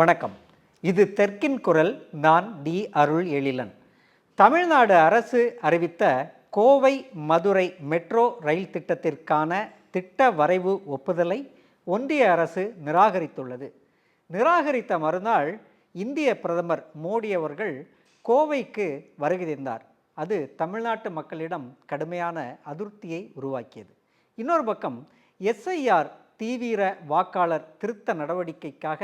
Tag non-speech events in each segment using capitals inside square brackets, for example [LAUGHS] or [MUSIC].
வணக்கம். இது தெற்கின் குரல் நான் டி அருள் எழிலன். தமிழ்நாடு அரசு அறிவித்த கோவை மதுரை மெட்ரோ ரயில் திட்டத்திற்கான திட்ட வரைவு ஒப்புதலை ஒன்றிய அரசு நிராகரித்துள்ளது. நிராகரித்த மறுநாள் இந்திய பிரதமர் மோடி அவர்கள் கோவைக்கு வருகை தந்தார். அது தமிழ்நாட்டு மக்களிடம் கடுமையான அதிருப்தியை உருவாக்கியது. இன்னொரு பக்கம் எஸ்ஐஆர் தீவிர வாக்காளர் திருத்த நடவடிக்கைக்காக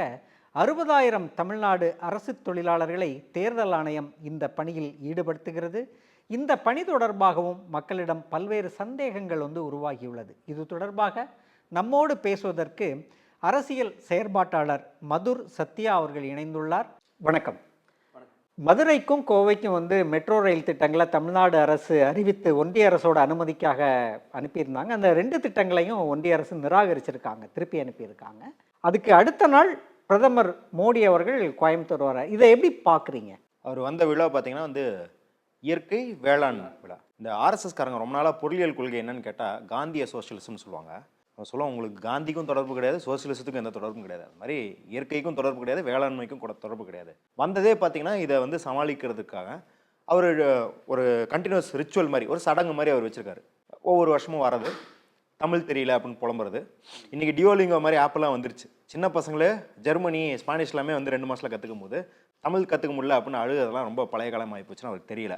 அறுபதாயிரம் தமிழ்நாடு அரசு தொழிலாளர்களை தேர்தல் ஆணையம் இந்த பணியில் ஈடுபடுத்துகிறது. இந்த பணி தொடர்பாகவும் மக்களிடம் பல்வேறு சந்தேகங்கள் வந்து உருவாகியுள்ளது. இது தொடர்பாக நம்மோடு பேசுவதற்கு அரசியல் செயற்பாட்டாளர் மதுர் சத்யா அவர்கள் இணைந்துள்ளார். வணக்கம். மதுரைக்கும் கோவைக்கும் வந்து மெட்ரோ ரயில் திட்டங்களை தமிழ்நாடு அரசு அறிவித்து ஒன்றிய அரசோட அனுமதிக்காக அனுப்பியிருந்தாங்க. அந்த ரெண்டு திட்டங்களையும் ஒன்றிய அரசு நிராகரிச்சிருக்காங்க திருப்பி அனுப்பியிருக்காங்க. அதுக்கு அடுத்த நாள் பிரதமர் மோடி அவர்கள் கோயம்புத்தூர் வர இதை எப்படி பார்க்குறீங்க? அவர் வந்த விழா பார்த்தீங்கன்னா வந்து இயற்கை வேளாண் விழா. இந்த ஆர்எஸ்எஸ்காரங்க ரொம்ப நாளாக பொருளியல் கொள்கை என்னன்னு கேட்டால் காந்திய சோஷியலிசம்னு சொல்லுவாங்க. அவங்க சொல்லுவாங்க உங்களுக்கு காந்திக்கும் தொடர்பு கிடையாது சோசியலிசத்துக்கும் எந்த தொடர்பும் கிடையாது. அது மாதிரி இயற்கைக்கும் தொடர்பு கிடையாது வேளாண்மைக்கும் கூட தொடர்பு கிடையாது. வந்ததே பார்த்தீங்கன்னா இதை வந்து சமாளிக்கிறதுக்காக அவர் ஒரு கண்டினியூஸ் ரிச்சுவல் மாதிரி ஒரு சடங்கு மாதிரி அவர் வச்சுருக்காரு. ஒவ்வொரு வருஷமும் வர்றது தமிழ் தெரியல அப்படின்னு புலம்புறது. இன்றைக்கி டியோலிங்கோ மாதிரி ஆப்பெல்லாம் வந்துருச்சு. சின்ன பசங்களே ஜெர்மனி ஸ்பானிஷ் எல்லாமே வந்து ரெண்டு மாதத்தில் கற்றுக்கும் போது தமிழ் கற்றுக்க முடியல அப்படின்னு அழுகிறதெல்லாம் ரொம்ப பழைய காலம் ஆகி போச்சுன்னு அவருக்கு தெரியல.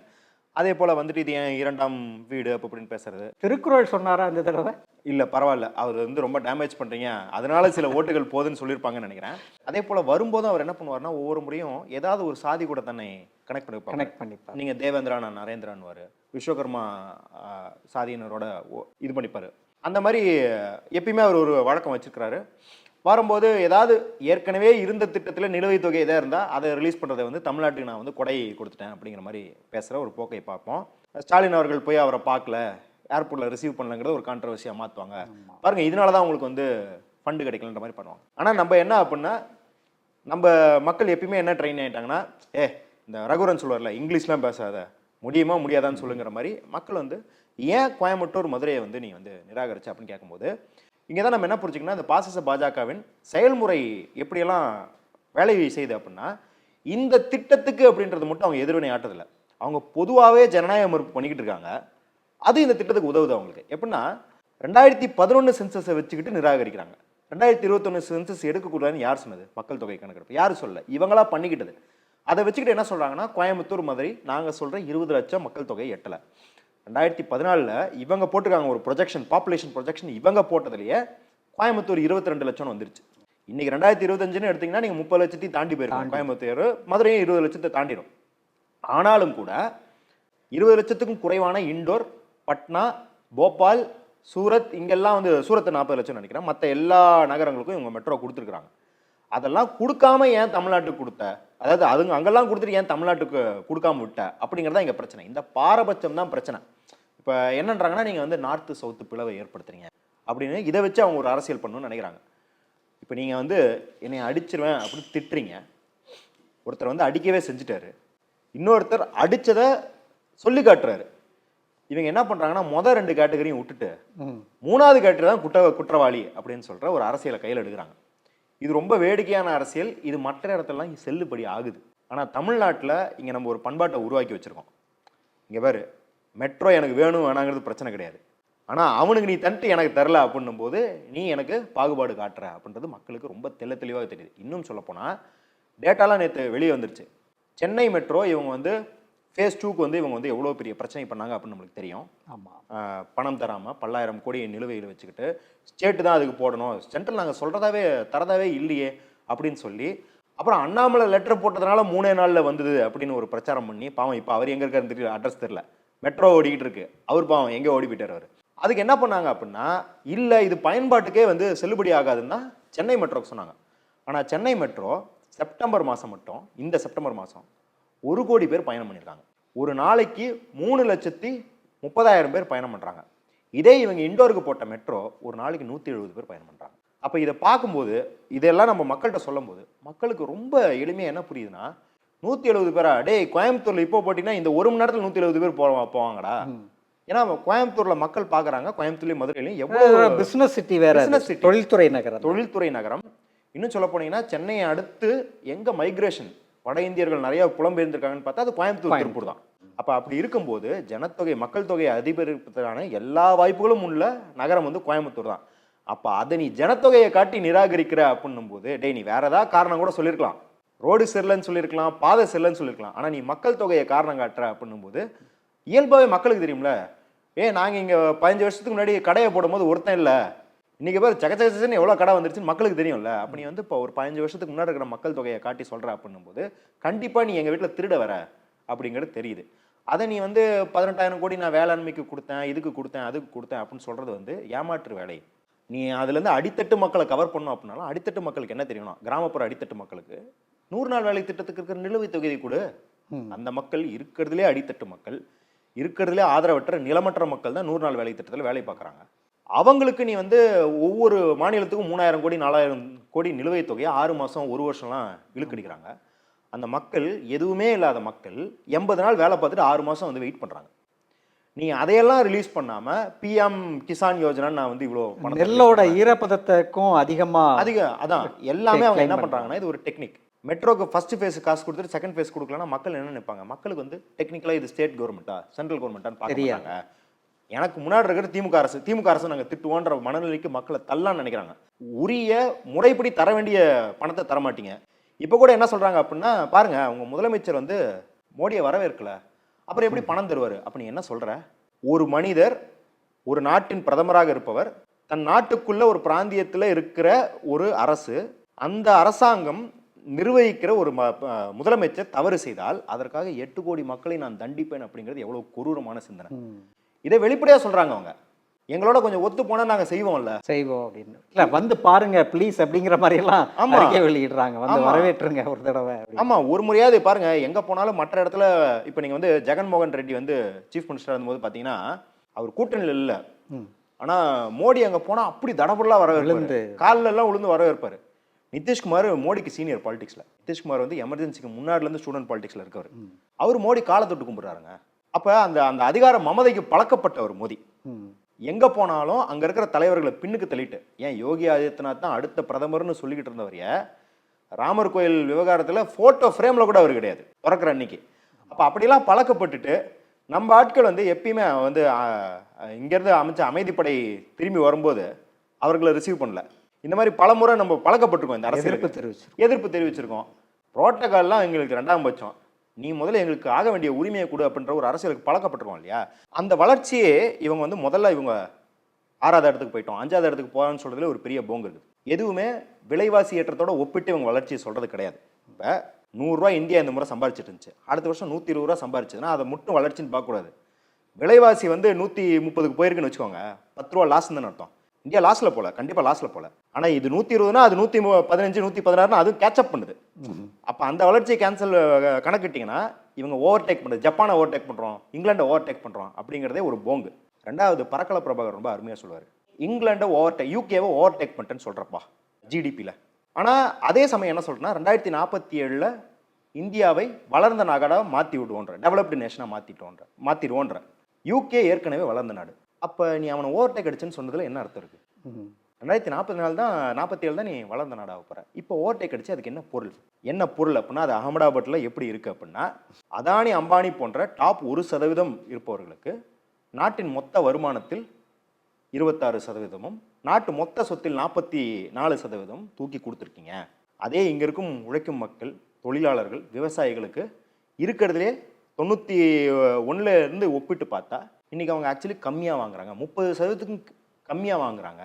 அதே போல் வந்துட்டு இது ஏன் இரண்டாம் வீடு அப்போ அப்படின்னு பேசுறது? திருக்குறள் சொன்னாரா இந்த தடவை? இல்லை பரவாயில்ல. அவர் வந்து ரொம்ப டேமேஜ் பண்ணுறீங்க அதனால சில ஓட்டுகள் போகுதுன்னு சொல்லியிருப்பாங்கன்னு நினைக்கிறேன். அதே போல் வரும்போதும் அவர் என்ன பண்ணுவார்னா ஒவ்வொரு முறையும் ஏதாவது ஒரு சாதி கூட தன்னை கனெக்ட் பண்ணி கனெக்ட் பண்ணிப்பார். நீங்கள் தேவேந்திரான நரேந்திரான்வார் விஸ்வகர்மா சாதியினரோட இது பண்ணிப்பார். அந்த மாதிரி எப்பயுமே அவர் ஒரு வழக்கம் வச்சிருக்கிறாரு. வரும்போது ஏதாவது ஏற்கனவே இருந்த திட்டத்தில் நிலுவைத் தொகை எதாக இருந்தால் அதை ரிலீஸ் பண்ணுறதை வந்து தமிழ்நாட்டுக்கு நான் வந்து கொடை கொடுத்துட்டேன் அப்படிங்கிற மாதிரி பேசுகிற ஒரு போக்கை பார்ப்போம். ஸ்டாலின் அவர்கள் போய் அவரை பார்க்கல ஏர்போர்ட்டில் ரிசீவ் பண்ணலங்கிறத ஒரு கான்ட்ரவர்சியாக மாற்றுவாங்க பாருங்க இதனால தான் உங்களுக்கு வந்து ஃபண்டு கிடைக்கலன்ற மாதிரி பண்ணுவாங்க. ஆனால் நம்ம என்ன அப்படின்னா நம்ம மக்கள் எப்பயுமே என்ன ட்ரெயின் ஆயிட்டாங்கன்னா ஏ இந்த ரகுரன் சொல்லுவார்ல இங்கிலீஷ்லாம் பேசாத முடியுமா முடியாதான்னு சொல்லுங்கிற மாதிரி மக்கள் வந்து ஏன் கோயம்புத்தூர் மதுரையை வந்து நீ வந்து நிராகரிச்ச? அப்படின்னு கேட்கும்போது இங்கே தான் நம்ம என்ன புரிஞ்சுக்கணும் இந்த பாசிச பாஜகவின் செயல்முறை எப்படியெல்லாம் வேலை செய்யுது அப்படின்னா இந்த திட்டத்துக்கு அப்படின்றது மட்டும் அவங்க எதிர்வினை ஆட்டதில்லை. அவங்க பொதுவாகவே ஜனநாயக மறுப்பு பண்ணிக்கிட்டு இருக்காங்க. அது இந்த திட்டத்துக்கு உதவுது அவங்களுக்கு. எப்படின்னா ரெண்டாயிரத்தி பதினொன்று சென்சஸை வச்சுக்கிட்டு நிராகரிக்கிறாங்க. ரெண்டாயிரத்தி இருபத்தொன்று சென்சஸ் எடுக்கக்கூடாதுன்னு யார் சொன்னது? மக்கள் தொகை கணக்கெடுப்பு. யார் சொல்ல இவங்களா பண்ணிக்கிட்டது. அதை வச்சுக்கிட்டு என்ன சொல்கிறாங்கன்னா கோயம்புத்தூர் மாதிரி நாங்கள் சொல்கிற இருபது லட்சம் மக்கள் தொகை எட்டலை. ரெண்டாயிரத்தி பதினாலில் இவங்க போட்டிருக்காங்க ஒரு ப்ரொஜெக்ஷன் பாப்புலேஷன் ப்ரொஜெக்ஷன் இவங்க போட்டதுலேயே கோயம்புத்தூர் இருபத்தி ரெண்டு லட்சம் வந்துருச்சு. இன்னைக்கு ரெண்டாயிரத்தி இருபத்தஞ்சுன்னு எடுத்தீங்கன்னா நீங்கள் முப்பது லட்சத்தையும் தாண்டி போயிருக்கோம். கோயம்புத்தூர் மதுரையும் இருபது லட்சத்தை தாண்டிடும் ஆனாலும் கூட இருபது லட்சத்துக்கும் குறைவான இண்டோர் பட்னா போபால் சூரத் இங்கெல்லாம் வந்து சூரத் நாற்பது லட்சம் நினைக்கிறேன். மற்ற எல்லா நகரங்களுக்கும் இவங்க மெட்ரோ கொடுத்துருக்குறாங்க. அதெல்லாம் கொடுக்காம ஏன் தமிழ்நாட்டுக்கு கொடுத்த? அதாவது அதுங்க அங்கெல்லாம் கொடுத்துட்டு ஏன் தமிழ்நாட்டுக்கு கொடுக்காம விட்ட? அப்படிங்கிறதா இங்கே பிரச்சனை. இந்த பாரபட்சம் தான் பிரச்சனை. இப்போ என்னன்றாங்கன்னா நீங்கள் வந்து நார்த்து சவுத்து பிளவை ஏற்படுத்துறீங்க அப்படின்னு இதை வச்சு அவங்க ஒரு அரசியல் பண்ணணும்னு நினைக்கிறாங்க. இப்போ நீங்கள் வந்து என்னை அடிச்சிருவேன் அப்படின்னு திட்டுறீங்க. ஒருத்தர் வந்து அடிக்கவே செஞ்சுட்டாரு. இன்னொருத்தர் அடிச்சதை சொல்லி காட்டுறாரு. இவங்க என்ன பண்றாங்கன்னா மொதல் ரெண்டு கேட்டகரியும் விட்டுட்டு மூணாவது கேட்டகரி தான் குற்ற குற்றவாளி அப்படின்னு சொல்ற ஒரு அரசியலை கையில் எடுக்கிறாங்க. இது ரொம்ப வேடிக்கையான அரசியல். இது மற்ற இடத்துலலாம் செல்லுபடி ஆகுது. ஆனால் தமிழ்நாட்டில் இங்கே நம்ம ஒரு பண்பாட்டை உருவாக்கி வச்சிருக்கோம். இங்கே பாரு மெட்ரோ எனக்கு வேணும் வேணாங்கிறது பிரச்சனை கிடையாது. ஆனால் அவனுக்கு நீ தந்துட்டு எனக்கு தரல அப்படின்னும் போது நீ எனக்கு பாகுபாடு காட்டுற அப்படின்றது மக்களுக்கு ரொம்ப தெள்ள தெளிவாக தெரியுது. இன்னும் சொல்லப்போனால் டேட்டாலாம் நேற்று வெளியே வந்துருச்சு. சென்னை மெட்ரோ இவங்க வந்து ஃபேஸ் டூக்கு வந்து இவங்க வந்து எவ்வளோ பெரிய பிரச்சனை பண்ணாங்க அப்படின்னு நம்மளுக்கு தெரியும். ஆமாம் பணம் தராமல் பல்லாயிரம் கோடி நிலுவையில் வச்சுக்கிட்டு ஸ்டேட்டு தான் அதுக்கு போடணும். சென்ட்ரல் நாங்கள் சொல்கிறதாவே தரதாவே இல்லையே அப்படின்னு சொல்லி அப்புறம் அண்ணாமலை லெட்டர் போட்டதுனால மூணே நாளில் வந்தது அப்படின்னு ஒரு பிரச்சாரம் பண்ணி பாவம் இப்போ அவர் எங்கே இருக்காருன்னு தெரியல அட்ரஸ் தெரில மெட்ரோ ஓடிக்கிட்டு இருக்கு. அவர் பாவம் எங்கே ஓடி போயிட்டார் அவர். அதுக்கு என்ன பண்ணாங்க அப்படின்னா இல்லை இது பயன்பாட்டுக்கே வந்து செல்லுபடி ஆகாதுன்னு தான் சென்னை மெட்ரோக்கு சொன்னாங்க. ஆனால் சென்னை மெட்ரோ செப்டம்பர் மாதம் மட்டும் இந்த செப்டம்பர் மாதம் ஒரு கோடி பேர் பயணம் பண்ணியிருக்காங்க. ஒரு நாளைக்கு மூணு லட்சத்தி முப்பதாயிரம் பேர் பயணம் பண்ணுறாங்க இதே இவங்க இண்டோருக்கு போட்ட மெட்ரோ ஒரு நாளைக்கு நூற்றி எழுபது பேர் பயணம் பண்ணுறாங்க அப்போ இதை பார்க்கும்போது இதெல்லாம் நம்ம மக்கள்கிட்ட சொல்லும்போது மக்களுக்கு ரொம்ப எளிமையாக என்ன புரியுதுன்னா நூற்றி எழுபது பேரா டேய் கோயம்புத்தூரில் இப்போ போட்டிங்கன்னா இந்த ஒரு மணி நேரத்தில் நூற்றி எழுபது பேர் போவா போவாங்கடா. ஏன்னா கோயம்புத்தூரில் மக்கள் பார்க்குறாங்க கோயம்புத்தூர்லேயும் மதுரையிலையும் எவ்வளோ பிசினஸ் சிட்டி வேற அது. city. தொழில்துறை நகரம். தொழில்துறை நகரம். இன்னும் சொல்ல போனீங்கன்னா சென்னையை அடுத்து எங்க மைக்ரேஷன் வட இந்தியர்கள் நிறைய புலம்பெயர்ந்திருக்காங்கன்னு பார்த்தா அது கோயம்புத்தூர் திருப்பூர் தான். அப்ப அப்படி இருக்கும்போது ஜனத்தொகை மக்கள் தொகையை அதிகரிப்பதற்கான எல்லா வாய்ப்புகளும் உள்ள நகரம் வந்து கோயம்புத்தூர் தான். அப்ப அதை நீ ஜனத்தொகையை காட்டி நிராகரிக்கிற அப்படின்னும் போது டேய் நீ வேற ஏதாவது காரணம் கூட சொல்லியிருக்கலாம் ரோடு சரியில்லைன்னு சொல்லியிருக்கலாம் பாதை சரியில்லைன்னு சொல்லியிருக்கலாம் ஆனா நீ மக்கள் தொகையை காரணம் காட்டுற அப்படின்னும் போது இயல்பாவே மக்களுக்கு தெரியும்ல ஏ நாங்க இங்க பதினஞ்சு வருஷத்துக்கு முன்னாடி கடையை போடும்போது ஒருத்தன் இல்ல இன்னைக்கு பேர் சகச்சகச்சன்னு எவ்வளோ கடை வந்துருச்சுன்னு மக்களுக்கு தெரியும்ல. அப்ப நீ வந்து இப்போ ஒரு பதினஞ்சு வருஷத்துக்கு முன்னாடி இருக்கிற மக்கள் தொகையை காட்டி சொல்ற அப்படின்னும் போது கண்டிப்பா நீ எங்க வீட்டில் திருட வர அப்படிங்கிறது தெரியுது. அதை நீ வந்து பதினெட்டாயிரம் கோடி நான் வேளாண்மைக்கு கொடுத்தேன் இதுக்கு கொடுத்தேன் அதுக்கு கொடுத்தேன் அப்படின்னு சொல்றது வந்து ஏமாற்று வேலை. நீ அதுலேருந்து அடித்தட்டு மக்களை கவர் பண்ணோம் அப்படின்னாலும் அடித்தட்டு மக்களுக்கு என்ன தெரியும்னா கிராமப்புற அடித்தட்டு மக்களுக்கு. நூறு நாள் வேலை திட்டத்துக்கு இருக்கிற நிலுவைத் தொகையை கொடு. அந்த மக்கள் இருக்கிறதுலே அடித்தட்டு மக்கள் இருக்கிறதுலே ஆதரவற்ற நிலமற்ற மக்கள் தான் நூறு நாள் வேலை திட்டத்தில் வேலை பார்க்குறாங்க. அவங்களுக்கு நீ வந்து ஒவ்வொரு மாநிலத்துக்கும் மூணாயிரம் கோடி நாலாயிரம் கோடி நிலுவைத் தொகையை ஆறு மாதம் ஒரு வருஷம்லாம் இழுக்கடிக்கிறாங்க. அந்த மக்கள் எதுவுமே இல்லாத மக்கள் எண்பது நாள் வேலை பார்த்துட்டு ஆறு மாதம் வந்து வெயிட் பண்ணுறாங்க நீ அதையெல்லாம் ரிலீஸ் பண்ணாம பிஎம் கிசான் யோஜனா நான் வந்து இவ்வளோ நெல்லோட ஈரப்பதத்துக்கும் அதிகமா அதிக அதான். எல்லாமே அவங்க என்ன Claim பண்றாங்கன்னா இது ஒரு டெக்னிக் மெட்ரோக்கு ஃபர்ஸ்ட் ஃபேஸ் காசு கொடுத்துட்டு செகண்ட் ஃபேஸ் கொடுக்கலன்னா மக்கள் என்ன நினைப்பாங்க? மக்களுக்கு வந்து டெக்னிக்கலா இது ஸ்டேட் கவர்மெண்ட்டா சென்ட்ரல் கவர்மெண்ட்டான்னு பார்க்க தெரியாது. மாட்டாங்க. எனக்கு முன்னாடி இருக்கிற திமுக அரசு. திமுக அரசு நாங்கள் திட்டுவோன்ற மனநிலைக்கு மக்களை தள்ளான்னு நினைக்கிறாங்க. உரிய முறைப்படி தர வேண்டிய பணத்தை தர மாட்டீங்க. இப்போ கூட என்ன சொல்கிறாங்க அப்படின்னா பாருங்க உங்கள் முதலமைச்சர் வந்து மோடியை வரவேற்கல. அப்புறம் எப்படி பணம் தருவார்? அப்ப நீ என்ன சொல்கிற ஒரு மனிதர் ஒரு நாட்டின் பிரதமராக இருப்பவர் தன் நாட்டுக்குள்ள ஒரு பிராந்தியத்தில் இருக்கிற ஒரு அரசு அந்த அரசாங்கம் நிர்வகிக்கிற ஒரு முதலமைச்சர் தவறு செய்தால் அதற்காக எட்டு கோடி மக்களை நான் தண்டிப்பேன் அப்படிங்கிறது எவ்வளவு கொடூரமான சிந்தனை. இதை வெளிப்படையா சொல்றாங்க அவங்க எங்களோட கொஞ்சம் ஒத்து போனா நாங்க செய்வோம்ல செய்வோம் அப்படின்னு இல்ல வந்து பாருங்க ப்ளீஸ் அப்படிங்கிற மாதிரி எல்லாம் ஆமா. அறிக்கை வெளியிடுறாங்க வந்து. வரவேற்றுங்க ஒரு தடவை அப்படின்னு. ஆமா ஒரு முறையாவது பாருங்க எங்க போனாலும் மற்ற இடத்துல இப்ப நீங்க வந்து ஜெகன்மோகன் ரெட்டி வந்து சீஃப் மினிஸ்டர் இருந்தபோது பாத்தீங்கன்னா அவர் கூட்டணியில் இல்ல ம். ஆனா மோடி அங்க போனா அப்படி தடபுடலா வரவேற்பாரு விழுந்து. காலில் எல்லாம் விழுந்து வரவேற்பாரு நிதிஷ்குமார் மோடிக்கு சீனியர் பாலிடிக்ஸ்ல நிதிஷ்குமார் வந்து எமர்ஜென்சிக்கு முன்னாடில இருந்து ஸ்டூடெண்ட் பாலிடிக்ஸ்ல இருக்கவர். அவர் மோடி காலை தொட்டு கும்பிடுறாருங்க அப்ப அந்த அந்த அதிகார மமதைக்கு பழக்கப்பட்டவர் மோடி ம். எங்க போனாலும் அங்க இருக்கிற தலைவர்களை பின்னுக்கு தள்ளிட்டு ஏன் யோகி ஆதித்யநாத் தான் அடுத்த பிரதமர்னு சொல்லிக்கிட்டு இருந்தவரைய ராமர் கோயில் விவகாரத்துல போட்டோ ஃப்ரேம்ல கூட அவர் கிடையாது. பிறக்கிற அன்னைக்கு. அப்ப அப்படிலாம் பழக்கப்பட்டுட்டு நம்ம ஆட்கள் வந்து எப்பயுமே வந்து இங்கிருந்து அமைச்ச அமைதிப்படை திரும்பி வரும்போது அவர்களை ரிசீவ் பண்ணல. இந்த மாதிரி பல முறை நம்ம பழக்கப்பட்டிருக்கோம் இந்த எதிர்ப்பு அரசியலுக்கு தெரிவிச்சிருக்கோம். எதிர்ப்பு தெரிவிச்சிருக்கோம். புரோட்டோகால்லாம் எங்களுக்கு ரெண்டாம் பட்சம். நீ முதல்ல எங்களுக்கு ஆக வேண்டிய உரிமையை கொடு அப்படின்ற ஒரு அரசியலுக்கு பழக்கப்பட்டிருக்கோம் இல்லையா? அந்த வளர்ச்சியே இவங்க வந்து முதல்ல இவங்க ஆறாவது இடத்துக்கு போயிட்டோம். அஞ்சாவது இடத்துக்கு போகலான்னு சொல்றதுல ஒரு பெரிய போங்கு இருக்குது. எதுவுமே விலைவாசி ஏற்றத்தோட ஒப்பிட்டு இவங்க வளர்ச்சியை சொல்றது கிடையாது. இப்போ நூறுரூவா இந்தியா இந்த முறை சம்பாரிச்சிட்டு இருந்துச்சு. அடுத்த வருஷம் நூற்றி இருபது ரூபா சம்பாரிச்சதுன்னா அதை மட்டும் வளர்ச்சின்னு பார்க்கக்கூடாது. விலைவாசி வந்து நூற்றி முப்பதுக்கு போயிருக்குன்னு வச்சுக்கோங்க. பத்து ரூபா லாஸ் தான் அர்த்தம். இந்தியா லாஸ்ல போல கண்டிப்பா லாஸ்ல போல. ஆனா இது நூத்தி இருபதுனா அது நூத்தி பதினஞ்சு நூத்தி பதினாறுனா அதுவும் கேட்சப் பண்ணுது. அப்ப அந்த வளர்ச்சியை கேன்சல் கணக்கிட்டீங்கன்னா இவங்க ஓவர் டேக் பண்ணுது ஜப்பானை ஓவர் டேக் பண்றோம் இங்கிலாண்டை ஓவர் டேக் பண்றோம் அப்படிங்கிறதே ஒரு போங்கு. ரெண்டாவது பரக்கல பிரபாகர் ரொம்ப அருமையா சொல்லுவாரு. இங்கிலாண்டை ஓவர் டேக் யூகேவை ஓவர் டேக் பண்ணிட்டேன்னு சொல்றப்பா ஜிடிபியில் ஆனா அதே சமயம் என்ன சொல்றேன்னா ரெண்டாயிரத்தி நாற்பத்தி ஏழுல இந்தியாவை வளர்ந்த நாடாக மாத்தி விடுவோன்ற டெவலப்டு நேஷனாக மாத்திட்டோன்ற மாத்திடுவோன்ற. யூகே ஏற்கனவே வளர்ந்த நாடு. அப்ப நீ அவனை ஓவர் டேக் அடிச்சுன்னு சொன்னதுல என்ன அர்த்தம் இருக்கு? ம். ரெண்டாயிரத்தி நாற்பத்தி நாலு தான் நாற்பத்தி ஏழு தான் நீ வளர்ந்த நாடாக போகிற இப்போ ஓவர்டேக் அடிச்சு அதுக்கு என்ன பொருள்? என்ன பொருள் அப்படின்னா அது அகமதாபாத்தில் எப்படி இருக்குது அப்படின்னா அதானி அம்பானி போன்ற டாப் ஒரு சதவீதம் இருப்பவர்களுக்கு நாட்டின் மொத்த வருமானத்தில் இருபத்தாறு சதவீதமும் நாட்டு மொத்த சொத்தில் நாற்பத்தி நாலு சதவீதம் தூக்கி கொடுத்துருக்கீங்க. அதே இங்கே இருக்கும் உழைக்கும் மக்கள் தொழிலாளர்கள் விவசாயிகளுக்கு இருக்கிறதுலே தொண்ணூற்றி ஒன்றுலேருந்து இருந்து ஒப்பிட்டு பார்த்தா இன்னைக்கு அவங்க ஆக்சுவலி கம்மியாக வாங்குறாங்க. முப்பது சதவீதத்துக்கும் கம்மியாக வாங்குறாங்க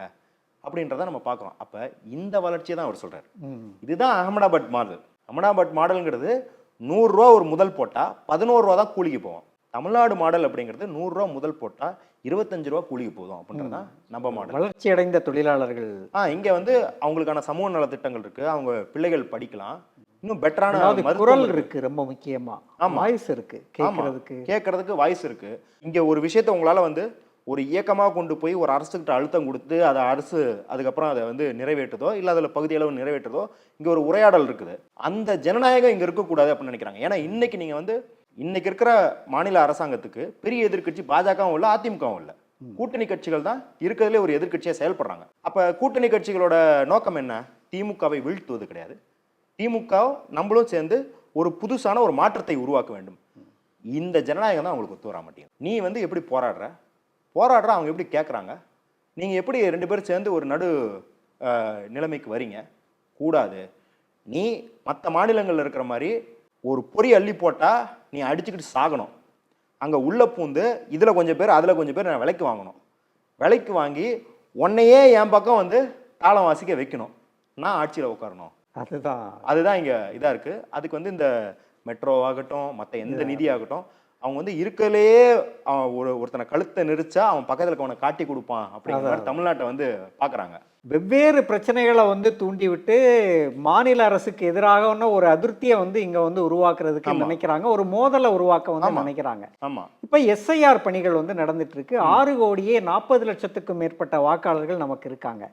அப்படின்றத நம்ம பார்க்குறோம். அப்போ இந்த வளர்ச்சியை தான் அவர் சொல்றாரு. ம். இதுதான் அகமதாபாத் மாடல். அகமதாபாத் மாடலுங்கிறது நூறுரூவா ஒரு முதல் போட்டால் பதினோரு ரூபா தான் கூலிக்கு போவோம் தமிழ்நாடு மாடல் அப்படிங்கிறது நூறுரூவா முதல் போட்டால் இருபத்தஞ்சு ரூபா கூலிக்கு போதும் அப்படின்றது தான் நம்ம மாடல். வளர்ச்சி அடைந்த தொழிலாளர்கள். ஆ இங்க வந்து அவங்களுக்கான சமூக நல திட்டங்கள் இருக்கு. அவங்க பிள்ளைகள் படிக்கலாம். இன்னும் பெட்டரான குரல் இருக்கு. இருக்கு ரொம்ப முக்கியமா. ஆமா. வாய்ஸ் இருக்கு கேட்கறதுக்கு கேட்கறதுக்கு வாய்ஸ் இருக்கு. இங்க ஒரு விஷயத்த உங்களால வந்து ஒரு இயக்கமா கொண்டு போய் ஒரு அரசுகிட்ட அழுத்தம் கொடுத்து அதை அரசு அதுக்கப்புறம் அதை வந்து நிறைவேற்றுதோ இல்ல அதுல பகுதியளவு நிறைவேற்றுதோ இங்க ஒரு உரையாடல் இருக்குது. அந்த ஜனநாயகம் இங்க இருக்கக்கூடாது அப்படின்னு நினைக்கிறாங்க. ஏன்னா இன்னைக்கு நீங்க வந்து இன்னைக்கு இருக்கிற மாநில அரசாங்கத்துக்கு பெரிய எதிர்க்கட்சி பாஜகவும் இல்லை அதிமுகவும் இல்லை. கூட்டணி கட்சிகள் தான் இருக்கிறதுலே ஒரு எதிர்க்கட்சியா செயல்படுறாங்க. அப்ப கூட்டணி கட்சிகளோட நோக்கம் என்ன? திமுகவை வீழ்த்துவது கிடையாது. திமுக நம்மளும் சேர்ந்து ஒரு புதுசான ஒரு மாற்றத்தை உருவாக்க வேண்டும். இந்த ஜனநாயகம் தான் அவங்களுக்கு ஒத்து வர மாட்டேங்குது. நீ வந்து எப்படி போராடுற? போராடுற அவங்க எப்படி கேட்குறாங்க நீங்கள் எப்படி ரெண்டு பேரும் சேர்ந்து ஒரு நடு நிலைமைக்கு வரீங்க? கூடாது. நீ மற்ற மாநிலங்களில் இருக்கிற மாதிரி ஒரு பொறி அள்ளி போட்டால் நீ அடிச்சுக்கிட்டு சாகணும். அங்கே உள்ள பூந்து இதில் கொஞ்சம் பேர் அதில் கொஞ்சம் பேர் நான் விலைக்கு வாங்கணும். விலைக்கு வாங்கி உன்னையே என் பக்கம் வந்து தாளம் வாசிக்க வைக்கணும். நான் ஆட்சியில் உட்காரணும். அதுதான். அதுதான் இங்கே இதாக இருக்குது அதுக்கு வந்து இந்த மெட்ரோ ஆகட்டும் மற்ற எந்த நிதி ஆகட்டும் அவங்க வந்து இருக்கலையே அவன் ஒரு ஒருத்தனை கழுத்தை நெரிச்சா அவன் பக்கத்தில் இருக்கவனை காட்டி கொடுப்பான் அப்படிங்கிற மாதிரி தமிழ்நாட்டை வந்து பார்க்குறாங்க வெவ்வேறு பிரச்சனைகளை வந்து தூண்டி விட்டு மாநில அரசுக்கு எதிராக ஒரு அதிருப்தியை வந்து இங்க வந்து உருவாக்குறதுக்கு. நினைக்கிறாங்க. ஒரு மோதலை உருவாக்க வந்து. நினைக்கிறாங்க. ஆமாம் இப்ப எஸ்ஐஆர் பணிகள் வந்து நடந்துட்டு இருக்கு. ஆறு கோடியே நாற்பது லட்சத்துக்கும் மேற்பட்ட வாக்காளர்கள் நமக்கு இருக்காங்க.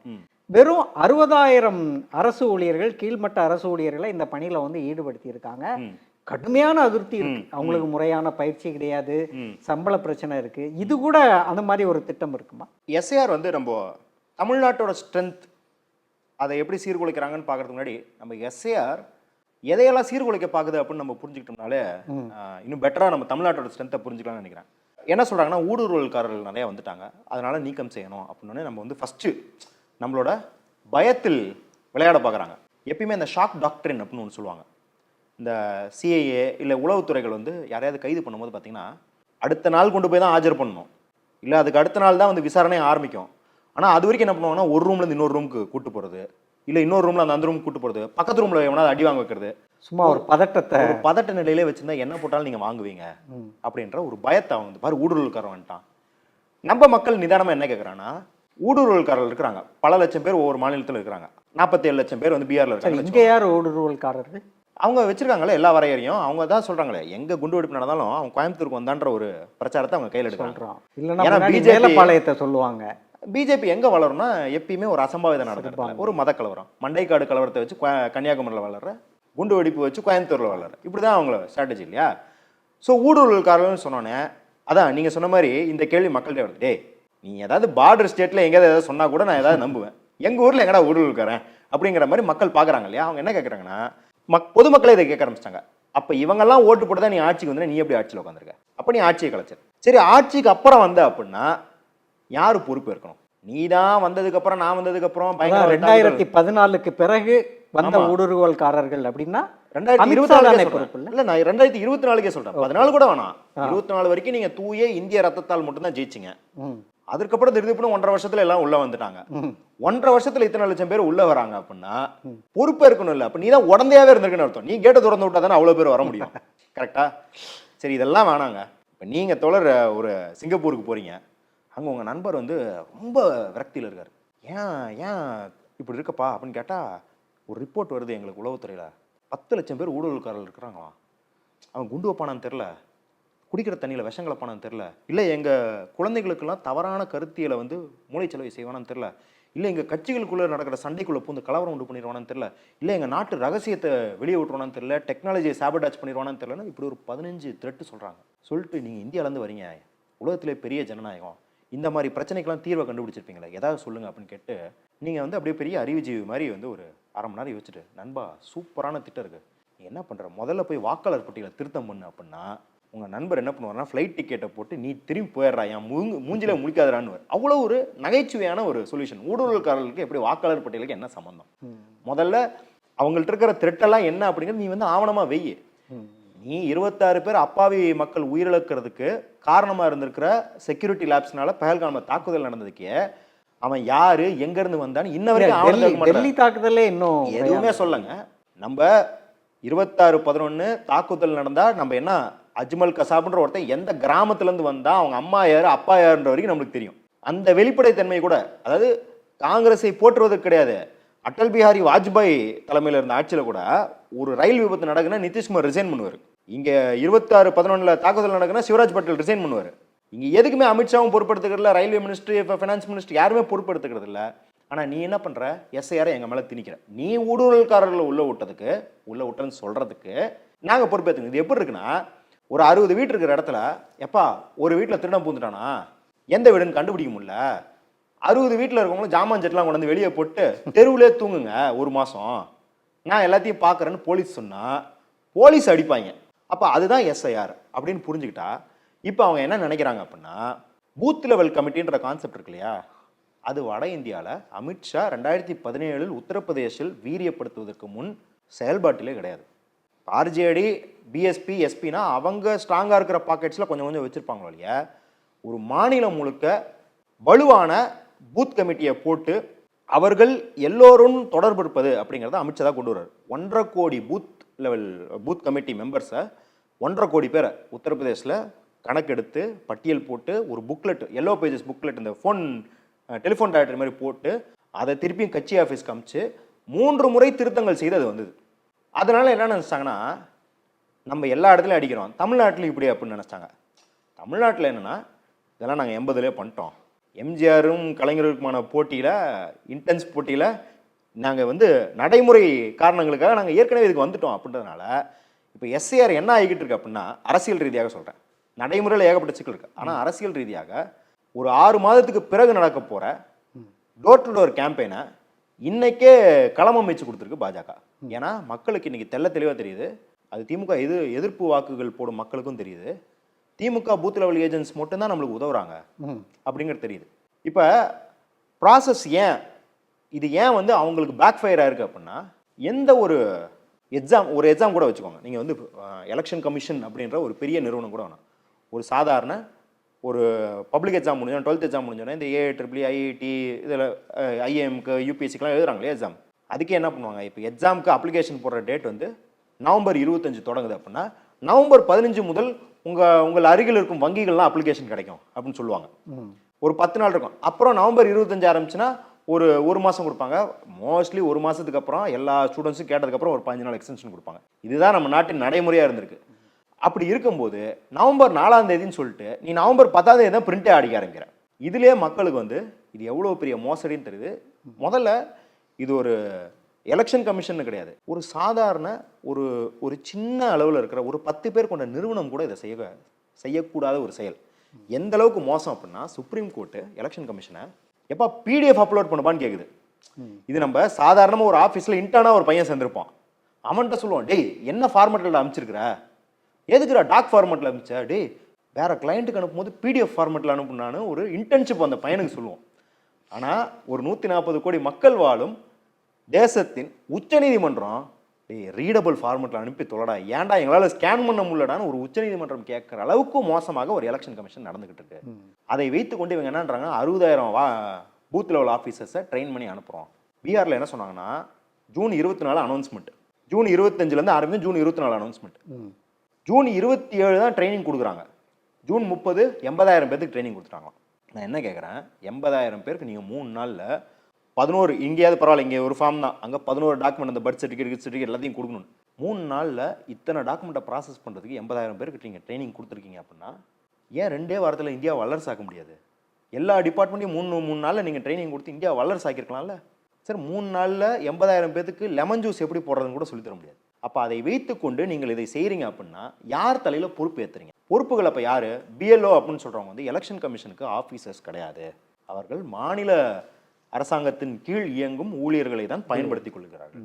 வெறும் அறுபதாயிரம் அரசு ஊழியர்கள் கீழ்மட்ட அரசு ஊழியர்களை இந்த பணியில வந்து ஈடுபடுத்தி இருக்காங்க. ம். கடுமையான அதிருப்தி இருக்கு. அவங்களுக்கு முறையான பயிற்சி கிடையாது. சம்பள பிரச்சனை இருக்கு. இது கூட அந்த மாதிரி ஒரு திட்டம் இருக்குமா? எஸ்ஏஆர் வந்து நம்ம தமிழ்நாட்டோட ஸ்ட்ரென்த் அதை எப்படி சீர்குலைக்கிறாங்கன்னு பார்க்கறதுக்கு முன்னாடி நம்ம எஸ்ஏஆர் எதையெல்லாம் சீர்குலைக்க பார்க்குது அப்படின்னு நம்ம புரிஞ்சுக்கிட்டோம்னாலே இன்னும் பெட்டராக நம்ம தமிழ்நாட்டோட ஸ்ட்ரென்த்தை புரிஞ்சுக்கலாம்னு நினைக்கிறேன். என்ன சொல்கிறாங்கன்னா ஊடுருவல்காரர்கள் நிறைய வந்துட்டாங்க. அதனால நீக்கம் செய்யணும் அப்படின்னு நம்ம வந்து ஃபஸ்ட்டு நம்மளோட பயத்தில் விளையாட பார்க்குறாங்க எப்பயுமே இந்த ஷாக் டாக்டரின் அப்படின்னு ஒன்று சொல்லுவாங்க. இந்த சிஐஏ இல்லை உளவுத்துறைகள் வந்து யாரையாவது கைது பண்ணும்போது பார்த்தீங்கன்னா அடுத்த நாள் கொண்டு போய் தான் ஆஜர் பண்ணணும். இல்லை அதுக்கு அடுத்த நாள் தான் வந்து விசாரணை ஆரம்பிக்கும். ஆனால் அது வரைக்கும் என்ன பண்ணுவாங்கன்னா ஒரு ரூம்லேருந்து இன்னொரு ரூமுக்கு கூட்டு போகிறது இல்லை இன்னொரு ரூமில் அந்த அந்த ரூமுக்கு கூட்டு போகிறது பக்கத்து ரூமில் எவனாவது அடி வாங்க வைக்கிறது. சும்மா ஒரு பதட்டத்தை. ஒரு பதட்ட நிலையிலே வச்சிருந்தா என்ன போட்டாலும் நீங்கள் வாங்குவீங்க. அப்படின்ற ஒரு பயத்தை அவன் வந்து பாரு ஊடுருவல்காரன் வந்துட்டான். நம்ம மக்கள் நிதானமாக என்ன கேட்குறான்னா ஊடுருவல்காரர்கள் இருக்கிறாங்க. பல லட்சம் பேர் ஒவ்வொரு மாநிலத்தில் இருக்கிறாங்க. நாற்பத்தேழு லட்சம் பேர் வந்து பீகார்ல இருக்காங்க இங்க யார் ஊடுருவல்காரர்கள்? அவங்க வச்சிருக்காங்களே எல்லா வரையறையும். அவங்க தான் சொல்றாங்களே எங்க குண்டு வெடிப்பு நடந்தாலும் அவங்க கோயம்புத்தூருக்கு வந்தான்ற ஒரு பிரச்சாரத்தை அவங்க கையில் எடுக்கிறாங்க. இல்லைன்னா BJP மேலப்பாளையத்தை சொல்லுவாங்க. பிஜேபி எங்க வளரும்னா எப்பயுமே ஒரு அசம்பாவிதம் சிறப்பாங்க. ஒரு மத கலவரம். மண்டைக்காடு கலவரத்தை வச்சு கன்னியாகுமரியில் வளர்ற குண்டு வெடிப்பு வச்சு கோயம்புத்தூர்ல வளர்ற. இப்படிதான் அவங்கள ஸ்ட்ராட்டஜி இல்லையா? ஸோ ஊடுருவல்காரர்கள்னு சொன்னோன்னே அதான் நீங்க சொன்ன மாதிரி இந்த கேள்வி மக்கள்கிட்ட வருது. டேய் நீ ஏதாவது பார்டர் ஸ்டேட்ல எங்கேயாவது ஏதாவது சொன்னா கூட நான் ஏதாவது நம்புவேன். எங்க ஊர்ல எங்கடா ஊடுருவல்காரன்? அப்படிங்கிற மாதிரி மக்கள் பார்க்கறாங்க இல்லையா? அவங்க என்ன கேட்குறாங்கன்னா மக் பொதுமக்களே இதை கேட்க ஆரம்பிச்சிட்டாங்க. அப்ப இவங்கெல்லாம் ஓட்டு போட்டு தான் நீ ஆட்சிக்கு வந்து நீ எப்படி ஆட்சியில் உட்காந்துருக்க அப்ப நீ ஆட்சியை கலைச்ச சரி ஆட்சிக்கு அப்புறம் வந்த அப்படின்னா யாரு பொறுப்பு இருக்கணும் நீ தான் வந்ததுக்கு அப்புறம் நான் வந்ததுக்கு அப்புறம் பயங்கர ரெண்டாயிரத்தி பதினாலுக்கு பிறகு வந்த. ஊடுருவல்காரர்கள் அப்படின்னா ரெண்டாயிரத்தி இருபத்தி நாலு இல்ல? நான் ரெண்டாயிரத்தி இருபத்தி நாலுக்கே சொல்றேன். பதினாலு கூட வேணாம். இருபத்தி நாலு வரைக்கும் நீங்க தூய இந்திய ரத்தத்தால் மட்டும்தான் ஜெயிச்சிங்க. அதுக்கப்புறம் திடீர்னு ஒன்றரை வருஷத்துல எல்லாம் உள்ள வந்துட்டாங்க. ஒன்றரை வருஷத்துல இத்தனை லட்சம் பேர் உள்ள வராங்க அப்படின்னா பொறுப்பே இருக்கணும் இல்ல. அப்ப நீ தான் உடந்தையாவே இருந்திருக்குன்னு அர்த்தம். நீ கேட்ட திறந்து விட்டா தானே அவ்வளவு பேர் வர முடியும். கரெக்டா சரி இதெல்லாம் வேணாங்க. இப்ப நீங்க தொடர் ஒரு சிங்கப்பூருக்கு போறீங்க. அங்க உங்க நண்பர் வந்து ரொம்ப விரக்தியில இருக்காரு. ஏன் ஏன் இப்படி இருக்கப்பா அப்படின்னு கேட்டா ஒரு ரிப்போர்ட் வருது எங்களுக்கு உளவுத்துறையில. பத்து லட்சம் பேர் ஊடுருவல்காரர்கள் இருக்கிறாங்களாம். அவன் குண்டு வைப்பானான்னு தெரில குடிக்கிற தண்ணியில் விஷம் கலப்பானான்னு தெரில இல்லை எங்கள் குழந்தைகளுக்கெல்லாம் தவறான கருத்தியலை வந்து மூளைச்சலவை செய்வானான்னு தெரில இல்லை எங்கள் கட்சிகளுக்குள்ளே நடக்கிற சண்டைக்குள்ளே பூந்து கலவரம் உண்டு பண்ணிடுவானான்னு தெரில இல்லை எங்கள் நாட்டு ரகசியத்தை வெளியே விட்டுருவானான்னு தெரில டெக்னாலஜியை சாபடாச் பண்ணிடுவானான்னு தெரிலன்னு இப்படி ஒரு பதினஞ்சு த்ரெட்டு சொல்கிறாங்க சொல்லிட்டு நீங்கள் இந்தியாவிலேருந்து வரீங்க. உலகத்திலே பெரிய ஜனநாயகம். இந்த மாதிரி பிரச்சனைக்கெல்லாம் தீர்வை கண்டுபிடிச்சிருப்பீங்களே? ஏதாவது சொல்லுங்க அப்படின்னு கேட்டு நீங்கள் வந்து அப்படியே பெரிய அறிவுஜீவி மாதிரி வந்து ஒரு அரை மணி நேரம் யோசிச்சுட்டு நண்பா சூப்பரான திட்டம் இருக்குது என்ன பண்ணுற முதல்ல போய் வாக்காளர் பட்டியலை திருத்தம் பண்ணு அப்படின்னா உங்கள் நண்பர் என்ன பண்ணுவார்னா ஃப்ளைட் டிக்கெட்டை போட்டு நீ திரும்பி போயிடுறா என் மூங்கு மூஞ்சில முழிக்காதரான்னு அவ்வளோ ஒரு நகைச்சுவையான ஒரு சொல்யூஷன் ஊடுருவல்காரர்களுக்கு எப்படி வாக்காளர் பட்டியலுக்கு என்ன சம்மந்தம் முதல்ல அவங்கள்ட்ட இருக்கிற த்ரெட்டெல்லாம் என்ன அப்படிங்கிறது நீ வந்து ஆவணமாக வெய்யு. நீ இருபத்தாறு பேர் அப்பாவி மக்கள் உயிரிழக்கிறதுக்கு காரணமா இருந்திருக்கிற செக்யூரிட்டி லேப்ஸ்னால பகல்காம தாக்குதல் நடந்ததுக்கே அவன் யாரு எங்க இருந்து வந்தான்னு இன்ன வரைக்கும் டெல்லி தாக்குதலே இன்னும் எதுவுமே சொல்லுங்க நம்ம இருபத்தாறு பதினொன்னு தாக்குதல் நடந்தா நம்ம என்ன அஜ்மல் கசாப்ன்ற ஒருத்தன் எந்த கிராமத்துலேருந்து வந்தால் அவங்க அம்மா யார் அப்பா யாருன்ற வரைக்கும் நம்மளுக்கு தெரியும். அந்த வெளிப்படைத்தன்மை கூட அதாவது காங்கிரஸை போற்றுவதற்கு கிடையாது. அட்டல் பிஹாரி வாஜ்பாய் தலைமையில் இருந்த ஆட்சியில் கூட ஒரு ரயில் விபத்து நடக்குன்னா நிதிஷ்குமார் ரிசைன் பண்ணுவார். இங்கே இருபத்தாறு பதினொன்றில் தாக்குதல் நடக்குன்னா சிவராஜ் பட்டேல் ரிசைன் பண்ணுவார். இங்கே எதுக்குமே அமித்ஷாவும் பொறுப்படுத்துக்கிறதுல ரயில்வே மினிஸ்ட்ரி இப்போ ஃபினான்ஸ் மினிஸ்டர் யாருமே பொறுப்படுத்துக்கிறது இல்லை ஆனால் நீ என்ன பண்ணுற எஸ்ஐஆரை எங்கள் மேலே திணிக்கிற. நீ ஊடுருவல்காரர்களை உள்ள விட்டதுக்கு உள்ள விட்டேன்னு சொல்கிறதுக்கு நாங்கள் பொறுப்பேற்றுக்கணும் இது எப்படி இருக்குன்னா ஒரு அறுபது வீடு இருக்கிற இடத்துல எப்பா ஒரு வீட்டில் திருடம் பூந்துட்டானா? எந்த வீடுன்னு கண்டுபிடிக்க முடியல. அறுபது வீட்டில் இருக்கவங்களும் ஜாமான் செட்லாம் கொண்டு வந்து வெளியே போட்டு தெருவிலே தூங்குங்க ஒரு மாதம் நான் எல்லாத்தையும் பார்க்குறேன்னு போலீஸ் சொன்னால் போலீஸ் அடிப்பாங்க. அப்போ அதுதான் எஸ்ஐஆர் அப்படின்னு புரிஞ்சுக்கிட்டா இப்போ அவங்க என்ன நினைக்கிறாங்க அப்படின்னா பூத் லெவல் கமிட்டின்ற கான்செப்ட் இருக்கு இல்லையா? அது வட இந்தியாவில் அமித்ஷா ரெண்டாயிரத்தி பதினேழில் உத்தரப்பிரதேசில் வீரியப்படுத்துவதற்கு முன் செயல்பாட்டிலே கிடையாது. ஆர்ஜேடி பிஎஸ்பி எஸ்பினா அவங்க ஸ்ட்ராங்காக இருக்கிற பாக்கெட்ஸில் கொஞ்சம் கொஞ்சம் வச்சுருப்பாங்களோ இல்லையா? ஒரு மாநிலம் முழுக்க வலுவான பூத் கமிட்டியை போட்டு அவர்கள் எல்லோரும் தொடர்பு இருப்பது அப்படிங்கிறத அமித்ஷா கொண்டு வர்றார். ஒன்றரை கோடி பூத் லெவல் பூத் கமிட்டி மெம்பர்ஸை ஒன்றரை கோடி பேரை உத்தரப்பிரதேசில் கணக்கெடுத்து பட்டியல் போட்டு ஒரு புக்லெட் எல்லோ பேஜஸ் புக்லெட் இந்த ஃபோன் டெலிஃபோன் டேரக்டர் மாதிரி போட்டு அதை திருப்பியும் கட்சி ஆஃபீஸ்க்கு அமிச்சு மூன்று முறை திருத்தங்கள் செய்து அது வந்தது. அதனால என்ன நினச்சாங்கன்னா நம்ம எல்லா இடத்துலையும் அடிக்கிறோம். தமிழ்நாட்டில் இப்படி அப்படின்னு நினச்சாங்க. தமிழ்நாட்டில் என்னென்னா இதெல்லாம் நாங்கள் எண்பதுலேயே பண்ணிட்டோம். எம்ஜிஆரும் கலைஞருக்குமான போட்டியில் இன்டென்ஸ் போட்டியில் நாங்கள் வந்து நடைமுறை காரணங்களுக்காக நாங்கள் ஏற்கனவே இதுக்கு வந்துட்டோம் அப்படின்றதுனால இப்போ எஸ்ஏஆர் என்ன ஆகிக்கிட்டு இருக்கு அப்படின்னா அரசியல் ரீதியாக சொல்கிறேன் நடைமுறையில் ஏகப்பட்ட சிக்கல் இருக்கு. ஆனால் அரசியல் ரீதியாக ஒரு ஆறு மாதத்துக்கு பிறகு நடக்க போகிற டோர் டு டோர் கேம்பெயினை இன்னைக்கே களம் அமைச்சு கொடுத்துருக்கு பாஜக. ஏன்னா மக்களுக்கு இன்னைக்கு தெள்ள தெளிவாக தெரியுது. அது திமுக எது எதிர்ப்பு வாக்குகள் போடும் மக்களுக்கும் தெரியுது. திமுக பூத் லெவல் ஏஜென்ட்ஸ் மட்டும்தான் நம்மளுக்கு உதவுறாங்க. அப்படிங்கிறது தெரியுது. இப்போ ப்ராசஸ் ஏன் இது ஏன் வந்து அவங்களுக்கு பேக் ஃபயர் ஆயிருக்கு அப்படின்னா எந்த ஒரு எக்ஸாம் ஒரு எக்ஸாம் கூட வச்சுக்கோங்க. நீங்கள் வந்து எலெக்ஷன் கமிஷன் அப்படின்ற ஒரு பெரிய நிறுவனம் கூட வேணாம். ஒரு சாதாரண ஒரு பப்ளிக் எக்ஸாம் முடிஞ்சோம் டுவெல்த் எக்ஸாம் முடிஞ்சோடனே இந்த ஏ ட்ரிபிள் ஐஐடி இதில் ஐஏஎம்க்கு யூபிஎஸ்சிக்கெலாம் எழுதுறாங்களே எக்ஸாம் அதுக்கே என்ன பண்ணுவாங்க இப்போ எக்ஸாமுக்கு அப்ளிகேஷன் போடுற டேட் வந்து நவம்பர் இருபத்தஞ்சு தொடங்குது அப்படின்னா நவம்பர் பதினஞ்சு முதல் உங்கள் உங்கள் அருகில் இருக்கும் வங்கிகள்லாம் அப்ளிகேஷன் கிடைக்கும் அப்படின்னு சொல்லுவாங்க. ஒரு பத்து நாள் இருக்கும். அப்புறம் நவம்பர் இருபத்தஞ்சு ஆரம்பிச்சுன்னா ஒரு ஒரு மாதம் கொடுப்பாங்க. மோஸ்ட்லி ஒரு மாதத்துக்கு அப்புறம் எல்லா ஸ்டூடெண்ட்ஸும் கேட்டதுக்கப்புறம் ஒரு பதினஞ்சு நாள் எக்ஸ்டென்ஷன் கொடுப்பாங்க. இதுதான் நம்ம நாட்டின் நடைமுறையாக இருந்திருக்கு. அப்படி இருக்கும்போது நவம்பர் நாலாம் தேதின்னு சொல்லிட்டு நீ நவம்பர் பத்தாம் தேதி தான் பிரிண்டே அடிக்க ஆரம்பிக்கிற இதுலேயே மக்களுக்கு வந்து இது எவ்வளோ பெரிய மோசடின்னு தெரியுது. முதல்ல இது ஒரு எலெக்ஷன் கமிஷன் கிடையாது. ஒரு சாதாரண ஒரு ஒரு சின்ன அளவில் இருக்கிற ஒரு பத்து பேர் கொண்ட நிறுவனம் கூட இதை செய்ய செய்யக்கூடாத ஒரு செயல். எந்த அளவுக்கு மோசம் அப்படின்னா சுப்ரீம் கோர்ட்டு எலெக்ஷன் கமிஷனை எப்பா பிடிஎஃப் அப்லோட் பண்ணுப்பான்னு கேட்குது இது நம்ம சாதாரணமாக ஒரு ஆஃபீஸில் இன்டர்னாக ஒரு பையன் சேர்ந்துருப்பான். அவன்கிட்ட சொல்லுவான் டேய் என்ன ஃபார்மேட்டில் அமைச்சிருக்கிற? எதுக்குடா டாக் ஃபார்மேட்டில் அனுப்பிச்சா? டேய் வேற கிளைண்ட்டுக்கு அனுப்பும்போது பிடிஎஃப் ஃபார்மேட்டில் அனுப்புனான்னு ஒரு இன்டர்ன்ஷிப் அந்த பையனுக்கு சொல்லுவோம். ஆனால் ஒரு நூற்றி நாற்பது கோடி மக்கள் வாழும் தேசத்தின் உச்சநீதிமன்றம் டேய் ரீடபிள் ஃபார்மேட்டில் அனுப்பி தொலைடா. ஏன்டா எங்களால் ஸ்கேன் பண்ண முடியலடான்னு ஒரு உச்சநீதிமன்றம் கேட்குற அளவுக்கு மோசமாக ஒரு எலெக்ஷன் கமிஷன் நடந்துகிட்டு இருக்கு. அதை வைத்துக்கொண்டு இவங்க என்னன்றாங்க? அறுபதாயிரம் வா பூத் லெவல் ஆஃபீஸர்ஸை ட்ரெயின் பண்ணி அனுப்புகிறோம் பீகாரில் என்ன சொன்னாங்கன்னா ஜூன் இருபத்தி நாலு அனௌன்ஸ்மெண்ட் ஜூன் இருபத்தஞ்சிலேருந்து ஆரம்பிச்சு ஜூன் இருபத்தி நாலு அனௌன்ஸ்மெண்ட் ஜூன் இருபத்தி ஏழு தான் ட்ரைனிங் கொடுக்குறாங்க. ஜூன் முப்பது எண்பதாயிரம் பேருக்கு ட்ரைனிங் கொடுத்துட்டாங்க நான் என்ன கேட்குறேன் எண்பதாயிரம் பேருக்கு நீங்கள் மூணு நாளில் பதினோரு இங்கேயாவது பரவாயில்ல இங்கே ஒரு ஃபார்ம் தான். அங்கே பதினோரு டாக்குமெண்ட் அந்த பர்த் சர்டிஃபிகேட் சர்டிஃபிகேட் எல்லாத்தையும் கொடுக்கணும். மூணு நாளில் இத்தனை டாக்குமெண்ட்டை ப்ராசஸ் பண்ணுறதுக்கு எண்பதாயிரம் பேருக்கு நீங்கள் ட்ரைனிங் கொடுத்துருக்கீங்க அப்படின்னா ஏன் ரெண்டே வாரத்தில் இந்தியா வளர்ச்சாக்க முடியாது? எல்லா டிபார்ட்மெண்ட்டையும் மூணு மூணு நாளில் நீங்கள் ட்ரைனிங் கொடுத்து இந்தியா வளர்ச்சாக்கிருக்கலாம்ல சார் மூணு நாளில் எண்பதாயிரம் பேத்துக்கு லெமன் ஜூஸ் எப்படி போடுறதுன்னு கூட சொல்லித்தர முடியாது. அப்போ அதை வைத்துக்கொண்டு நீங்கள் இதை செய்கிறீங்க அப்படின்னா யார் தலையில் பொறுப்பு ஏற்றுறீங்க பொறுப்புகள் அப்போ யார்? பிஎல்ஓ அப்படின்னு சொல்கிறவங்க வந்து எலெக்ஷன் கமிஷனுக்கு ஆஃபீஸர்ஸ் கிடையாது. அவர்கள் மாநில அரசாங்கத்தின் கீழ் இயங்கும் ஊழியர்களை தான் பயன்படுத்திக் கொள்கிறார்கள்.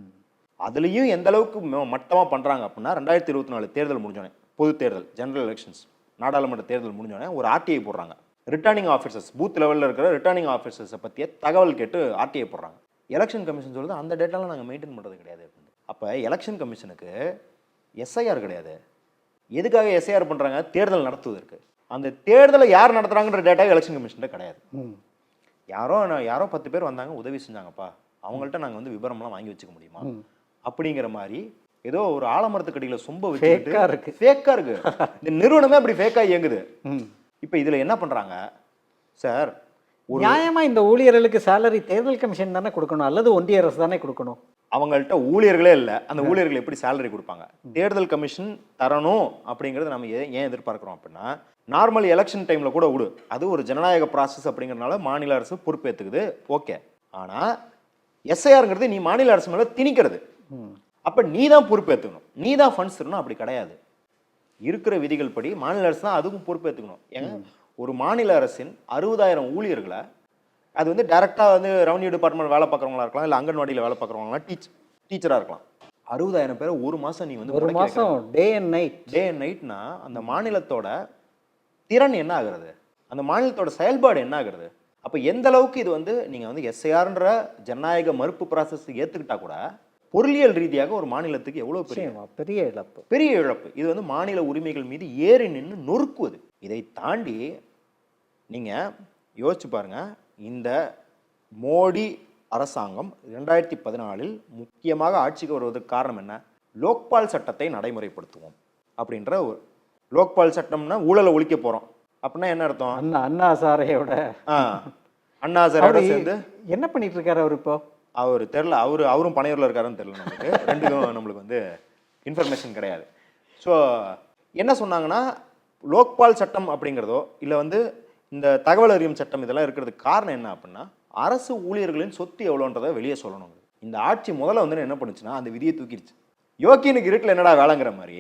அதுலேயும் எந்த அளவுக்கு மட்டமாக பண்ணுறாங்க அப்படின்னா ரெண்டாயிரத்தி இருபத்தி நாலு தேர்தல் முடிஞ்சோடனே பொது தேர்தல் ஜெனரல் எலெக்ஷன்ஸ் நாடாளுமன்ற தேர்தல் முடிஞ்சோடனே ஒரு ஆர்டிஐ போடுறாங்க. ரிட்டர்னிங் ஆஃபீஸர்ஸ் பூத் லெவலில் இருக்கிற ரிட்டர்னிங் ஆஃபீஸர்ஸை பற்றிய தகவல் கேட்டு ஆர்டிஐ போடுறாங்க. எலெக்ஷன் கமிஷன் சொல்லுது அந்த டேட்டாலாம் நாங்கள் மெயின்டைன் பண்ணுறது கிடையாது. அப்போ எலெக்ஷன் கமிஷனுக்கு எஸ்ஐஆர் கிடையாது. எதுக்காக எஸ்ஐஆர் பண்ணுறாங்க தேர்தல் நடத்துவதற்கு. அந்த தேர்தலை யார் நடத்துகிறாங்கன்ற டேட்டா எலெக்ஷன் கமிஷன்கிட்ட கிடையாது. யாரோ யாரோ பத்து பேர் வந்தாங்க உதவி செஞ்சாங்கப்பா. அவங்கள்ட்ட நாங்கள் வந்து விவரம்லாம் வாங்கி வச்சுக்க முடியுமா. அப்படிங்கிற மாதிரி ஏதோ ஒரு ஆலமரத்துக்கடியில் சொம்ப ஆ இருக்கு. ஃபேக்கா இருக்கு. இந்த நிறுவனமே அப்படி ஃபேக்கா இயங்குது. இப்போ இதுல என்ன பண்றாங்க? சார் ஒரு நியாயமா இந்த ஊழியர்களுக்கு சேலரி தேர்தல் கமிஷன் தானே கொடுக்கணும் அல்லது ஒன்றிய அரசு தானே கொடுக்கணும்? அவங்கள்ட்ட ஊழியர்களே இல்லை. அந்த ஊழியர்கள் எப்படி சேலரி கொடுப்பாங்க? தேர்தல் கமிஷன் தரணும் அப்படிங்கிறது நம்ம ஏன் எதிர்பார்க்குறோம் அப்படின்னா நார்மல் எலெக்ஷன் டைம்ல கூட விடு. அது ஒரு ஜனநாயக ப்ராசஸ் அப்படிங்கறதுனால மாநில அரசு பொறுப்பேற்றுக்குது ஓகே. ஆனா எஸ்ஐஆருங்கிறது நீ மாநில அரசு மேல திணிக்கிறது. அப்ப நீ தான் பொறுப்பேற்றுக்கணும் நீ தான் ஃபண்ட்ஸ் தரணும். அப்படி கிடையாது. இருக்கிற விதிகள் படி மாநில அரசு தான் அதுக்கும் பொறுப்பேற்றுக்கணும் ஏங்க? ஒரு மாநில அரசின் அறுபதாயிரம் ஊழியர்களை அது வந்து டேரெக்டாக வந்து ரெவன்யூ டிபார்ட்மெண்ட் வேலை பார்க்குறவங்களா இருக்கலாம் இல்லை அங்கன்வாடியில் வேலை பார்க்குறவங்களாம் டீச் டீச்சராக இருக்கலாம். அறுபதாயிரம் பேரை ஒரு மாதம் நீ வந்து ஒரு மாசம் day and night day and நைட்னா அந்த மாநிலத்தோட திறன் என்ன ஆகுறது? அந்த மாநிலத்தோட செயல்பாடு என்ன ஆகுறது? அப்போ எந்த அளவுக்கு இது வந்து நீங்கள் வந்து எஸ்ஐஆர்ன்ற ஜனநாயக மறுப்பு ப்ராசஸ் ஏற்றுக்கிட்டா கூட பொருளியல் ரீதியாக ஒரு மாநிலத்துக்கு எவ்வளோ பெரிய பெரிய இழப்பு. பெரிய இழப்பு. இது வந்து மாநில உரிமைகள் மீது ஏறி நின்று நொறுக்குவது. இதை தாண்டி நீங்கள் யோசிச்சு பாருங்க இந்த மோடி அரசாங்கம் ரெண்டாயிரத்தி பதினாலில் முக்கியமாக ஆட்சிக்கு வருவதற்கு காரணம் என்ன? லோக்பால் சட்டத்தை நடைமுறைப்படுத்துவோம் அப்படின்ற ஒரு லோக்பால் சட்டம்னா ஊழலை ஒழிக்க போகிறோம் அப்படின்னா என்ன அர்த்தம்? அண்ணா அண்ணா சாரையோட அண்ணா சாரோட சேர்ந்து என்ன பண்ணிட்டு இருக்காரு அவர் இப்போ? அவர் தெரில அவர் அவரும் பனையூரில் இருக்காருன்னு தெரில நமக்கு. [LAUGHS] ரெண்டுக்கும் நம்மளுக்கு வந்து இன்ஃபர்மேஷன் கிடையாது. ஸோ என்ன சொன்னாங்கன்னா லோக்பால் சட்டம் அப்படிங்கிறதோ இல்லை வந்து இந்த தகவல் அறியும் சட்டம் இதெல்லாம் இருக்கிறதுக்கு காரணம் என்ன அப்படின்னா அரசு ஊழியர்களின் சொத்து எவ்வளோன்றதை வெளியே சொல்லணும். இந்த ஆட்சி முதல்ல வந்து என்ன பண்ணுச்சுன்னா அந்த விதியை தூக்கிடுச்சு. யோக்கியனுக்கு இருட்டில் என்னடா வேலைங்கிற மாதிரி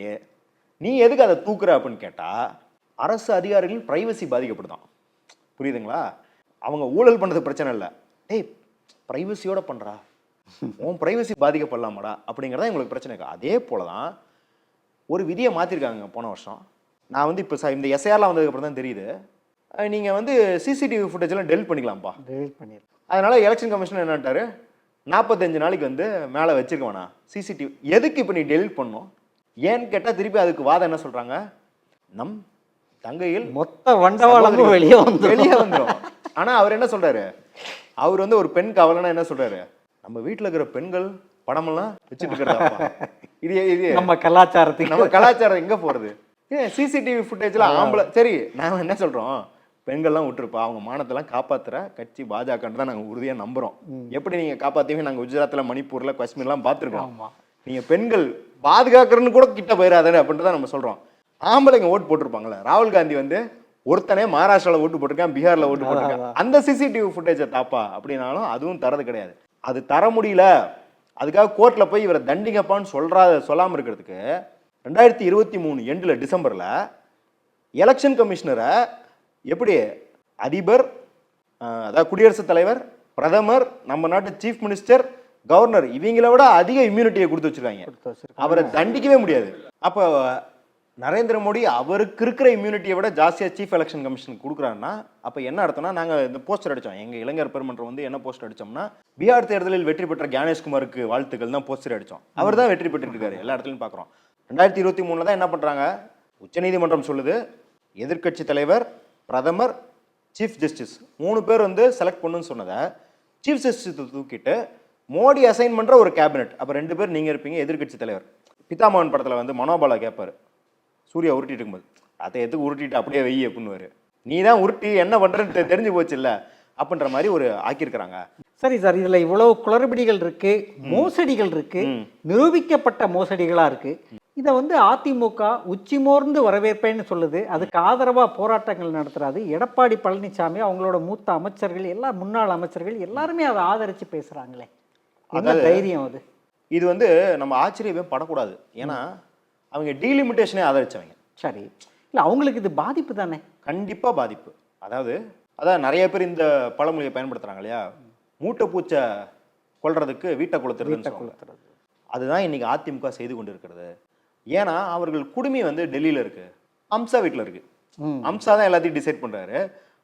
நீ எதுக்கு அதை தூக்குற அப்படின்னு கேட்டால் அரசு அதிகாரிகளின் ப்ரைவசி பாதிக்கப்படுதான். புரியுதுங்களா? அவங்க ஊழல் பண்ணது பிரச்சனை இல்லை. டேய் ப்ரைவசியோட பண்ணுறா உன் ப்ரைவசி பாதிக்கப்படலாமாடா அப்படிங்கிறதா எங்களுக்கு பிரச்சனை இருக்கு. அதே போல தான் ஒரு விதியை மாற்றிருக்காங்க போன வருஷம். நான் வந்து இப்போ இந்த எஸ்ஐஆர்லாம் வந்ததுக்கப்புறம் தான் தெரியுது. நீங்கள் வந்து சிசிடிவி ஃபுட்டேஜ்லாம் டெலிட் பண்ணிக்கலாம்ப்பா. டெலிட் பண்ணிருக்கேன் அதனால எலெக்ஷன் கமிஷன் என்னட்டாரு நாற்பத்தஞ்சு நாளைக்கு வந்து மேலே வச்சிருக்க வேணாம். சிசிடிவி எதுக்கு இப்போ நீ டெலிட் பண்ணும் ஏன்னு கேட்டால் திருப்பி அதுக்கு வாதம் என்ன சொல்கிறாங்க நம் தங்கையில் மொத்த வண்டவாளமும் வெளியே வந்து வெளியே வந்துடும் ஆனா அவர் என்ன சொல்றாரு? அவர் வந்து ஒரு பெண் காவலனா என்ன சொல்றாரு? நம்ம வீட்ல இருக்கிற பெண்கள் படமெல்லாம் வச்சுட்டு இருக்கிறதா இது இது நம்ம கலாச்சாரத்துக்கு. நம்ம கலாச்சாரம் எங்க போறது? ஏன் சிசிடிவி ஃபுட்டேஜ்ல ஆம்பளை சரி நாம என்ன சொல்றோம்? பெண்கள்லாம் விட்டுருப்பா. அவங்க மானத்தெல்லாம் காப்பாத்துற கட்சி பாஜகன்னு தான் நாங்க உறுதியா நம்புறோம். எப்படி நீங்க காப்பாத்தீங்க நாங்க குஜராத்ல மணிப்பூர்ல காஷ்மீர்லாம் பார்த்துருக்கோம். நீங்க பெண்கள் பாதுகாக்கிறன்னு கூட கிட்ட போயிடாதே அப்படின்ட்டு தான் நம்ம சொல்றோம். ஆம்பளைங்க ஓட்டு போட்டிருப்பாங்களே ராகுல் காந்தி வந்து ஒருத்தனே மகாராஷ்டிரால ஓட்டு போட்டிருக்கான் பீகார்ல ஓட்டு போட்டிருக்கான். அந்த சிசிடிவி ஃபுட்டேஜை தாப்பா அப்படின்னாலும் அதுவும் தரது கிடையாது. அது தர முடியல. அதுக்காக கோர்ட்ல போய் இவரை தண்டிங்கப்பான்னு சொல்றா சொல்லாம இருக்கிறதுக்கு ரெண்டாயிரத்தி இருபத்தி மூணு எண்டில் டிசம்பர்ல எலெக்ஷன் கமிஷனரை எப்படி? அதிபர் அதாவது குடியரசுத் தலைவர் பிரதமர் நம்ம நாட்டு சீஃப் மினிஸ்டர் கவர்னர் இவங்கள விட அதிக இம்யூனிட்டியை கொடுத்து வச்சிருக்காங்க. அவரை தண்டிக்கவே முடியாது. அப்போ நரேந்திர மோடி அவருக்கு இருக்கிற இம்யூனிட்டியை விட ஜாஸ்தியாக சீஃப் எலெக்ஷன் கமிஷன் கொடுக்குறாருன்னா அப்போ என்ன அர்த்தம்னா நாங்கள் இந்த போஸ்டர் அடித்தோம் எங்கள் இளைஞர் பெருமன்றம் வந்து என்ன போஸ்டர் அடிச்சோம்னா பீகார் தேர்தலில் வெற்றி பெற்ற ஞானேஷ்குமாருக்கு வாழ்த்துக்கள் தான் போஸ்டர் அடித்தோம் அவர் தான் வெற்றி பெற்றுட்டு இருக்காரு எல்லா இடத்துலையும் பார்க்குறோம் ரெண்டாயிரத்தி இருபத்தி மூணில் தான் என்ன பண்ணுறாங்க உச்சநீதிமன்றம் சொல்லுது எதிர்க்கட்சி தலைவர் பிரதமர் சீஃப் ஜஸ்டிஸ் மூணு பேர் வந்து செலக்ட் பண்ணுன்னு சொன்னதை சீஃப் ஜஸ்டிஸ் தூக்கிட்டு மோடி அசைன் பண்ற ஒரு கேபினெட் அப்ப ரெண்டு பேர் நீங்க இருப்பீங்க எதிர்க்கட்சி தலைவர். பிதாமகன் படத்துல வந்து மனோபாலா கேட்பாரு சூர்யா உருட்டிட்டு இருக்கும்போது அதை எதுக்கு உருட்டிட்டு அப்படியே வெயி அப்படின்னுவாரு நீ தான் உருட்டி என்ன பண்றன்னு தெ- தெரிஞ்சு போச்சு இல்ல அப்படின்ற மாதிரி ஒரு ஆக்கியிருக்கிறாங்க. சரி சார் இதுல இவ்வளவு குளறுபடிகள் இருக்கு மோசடிகள் இருக்கு. நிரூபிக்கப்பட்ட மோசடிகளா இருக்கு. இதை வந்து அதிமுக உச்சிமோர்ந்து வரவேற்பேன்னு சொல்லுது. அதுக்கு ஆதரவா போராட்டங்கள் நடத்துறாது. எடப்பாடி பழனிசாமி அவங்களோட மூத்த அமைச்சர்கள் எல்லா முன்னாள் அமைச்சர்கள் எல்லாருமே அதை ஆதரிச்சு பேசுறாங்களே. என்ன தைரியம் அது? இது வந்து நம்ம ஆச்சரியமே படக்கூடாது. ஏன்னா அவங்க டீலிமிட்டேஷனே ஆதரிச்சவங்க. சரி. இல்ல அவங்களுக்கு இது பாதிப்பு தானே? கண்டிப்பா பாதிப்பு. அதாவது அதான் நிறைய பேர் இந்த பழமொழியை பயன்படுத்துறாங்க இல்லையா? மூட்டை பூச்சை கொல்றதுக்கு வீட்டை கொளுத்துறது. அதுதான் இன்னைக்கு அதிமுக செய்து கொண்டு இருக்கிறது ஏன்னா அவர்கள் குடுமி வந்து டெல்லியில இருக்கு. அம்சா வீட்டில் இருக்கு. அம்சா தான் எல்லாத்தையும் டிசைட் பண்றாரு.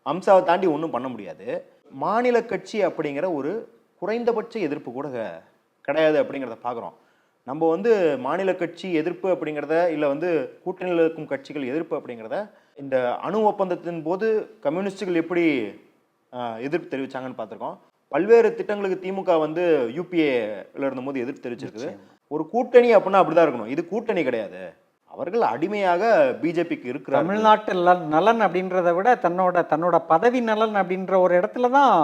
அம்சாவை தாண்டி ஒன்றும் பண்ண முடியாது. மாநில கட்சி அப்படிங்கிற ஒரு குறைந்தபட்ச எதிர்ப்பு கூட கிடையாது அப்படிங்கிறத பார்க்குறோம் நம்ம வந்து மாநில கட்சி எதிர்ப்பு அப்படிங்கிறத இல்லை வந்து கூட்டணியில் இருக்கும் கட்சிகள் எதிர்ப்பு அப்படிங்கிறத இந்த அணு ஒப்பந்தத்தின் போது கம்யூனிஸ்டுகள் எப்படி எதிர்ப்பு தெரிவிச்சாங்கன்னு பார்த்துருக்கோம். பல்வேறு திட்டங்களுக்கு திமுக வந்து யூபிஏல இருந்தபோது எதிர்ப்பு தெரிவிச்சிருக்குது. ஒரு கூட்டணி அப்படின்னா அப்படிதான் இருக்கணும். இது கூட்டணி கிடையாது. அவர்கள் அடிமையாக பிஜேபிக்கு இருக்கிறார்கள். தமிழ்நாட்டு நலன் அப்படின்றத விட தன்னோட தன்னோட பதவி நலன் அப்படின்ற ஒரு இடத்துல தான்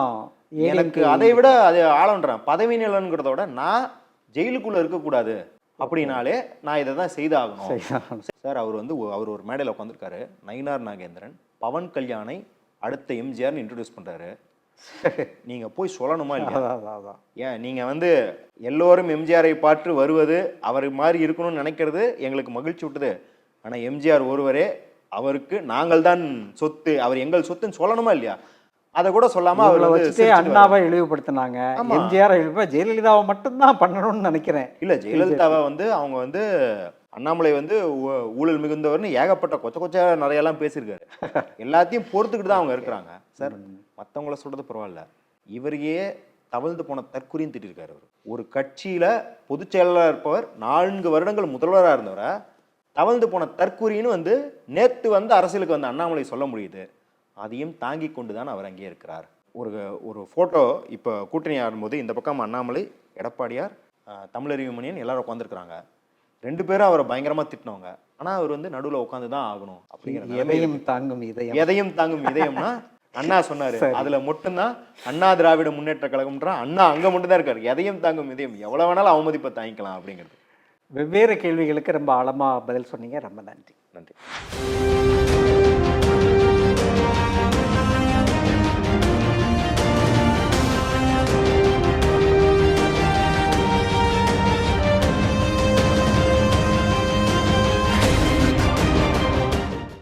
எனக்கு அதை விட அது ஆளன்றேன் பதவி நிலங்கிறத விட நான் ஜெயிலுக்குள்ள இருக்கக்கூடாது. அப்படின்னாலே நான் இதை தான் செய்தாகணும். சார் அவர் வந்து அவர் ஒரு மேடையில் உட்காந்துருக்காரு நயினார் நாகேந்திரன் பவன் கல்யாணை அடுத்த எம்ஜிஆர்னு இன்ட்ரடியூஸ் பண்றாரு. நீங்க போய் சொல்லணுமா இல்லையா. ஏன் நீங்க வந்து எல்லோரும் எம்ஜிஆரை பாற்று வருவது அவர் மாதிரி இருக்கணும்னு நினைக்கிறது எங்களுக்கு மகிழ்ச்சி விட்டுது ஆனா எம்ஜிஆர் ஒருவரே அவருக்கு நாங்கள் தான் சொத்து அவர் எங்கள் சொத்துன்னு சொல்லணுமா இல்லையா? அதை கூட சொல்லாம அவர் வர்றாரு. அண்ணாவை இழிவுபடுத்தினாங்க. எம்ஜிஆர் இழிவு ஜெயலலிதாவை மட்டும்தான் பண்ணணும்னு நினைக்கிறேன். இல்ல ஜெயலலிதாவை வந்து அவங்க வந்து அண்ணாமலை வந்து ஊழல் மிகுந்தவர்னு ஏகப்பட்ட கொச்ச கொச்ச நிறைய எல்லாம் பேசியிருக்காரு. எல்லாத்தையும் பொறுத்துக்கிட்டு தான் அவங்க இருக்கிறாங்க. சார் மத்தவங்கள சொல்றது பரவாயில்ல. இவரையே தவழ்ந்து போன தற்குறியும் திட்டிருக்காரு அவர். ஒரு கட்சியில பொதுச் செயலாளர் இருப்பவர் நான்கு வருடங்கள் முதல்வராக இருந்தவரை தவழ்ந்து போன தற்குறின்னு வந்து நேத்து வந்து அரசியலுக்கு வந்த அண்ணாமலை சொல்ல முடியுது. அதையும் தாங்கி கொண்டு தான் அவர் அங்கே இருக்கிறார். ஒரு ஒரு ஃபோட்டோ இப்போ கூட்டணி ஆடும்போது இந்த பக்கம் அண்ணாமலை எடப்பாடியார் தமிழறிவு மணியன் எல்லாரும் உட்காந்துருக்குறாங்க ரெண்டு பேரும் அவரை பயங்கரமா திட்டினவங்க. ஆனா அவர் வந்து நடுவுல உட்காந்து தான் ஆகணும் அப்படிங்கிற எதையும். தாங்கும் இதயம். எதையும் தாங்கும் இதயம்னா அண்ணா சொன்னாரு அதுல மட்டும்தான் அண்ணா திராவிட முன்னேற்ற கழகம்ன்ற அண்ணா அங்க மட்டும் தான் இருக்காரு. எதையும் தாங்கும் இதயம் எவ்வளவு வேணாலும் அவமதிப்பை தாங்கிக்கலாம் அப்படிங்கிறது. வெவ்வேறு கேள்விகளுக்கு ரொம்ப ஆழமா பதில் சொன்னீங்க. ரொம்ப நன்றி. நன்றி.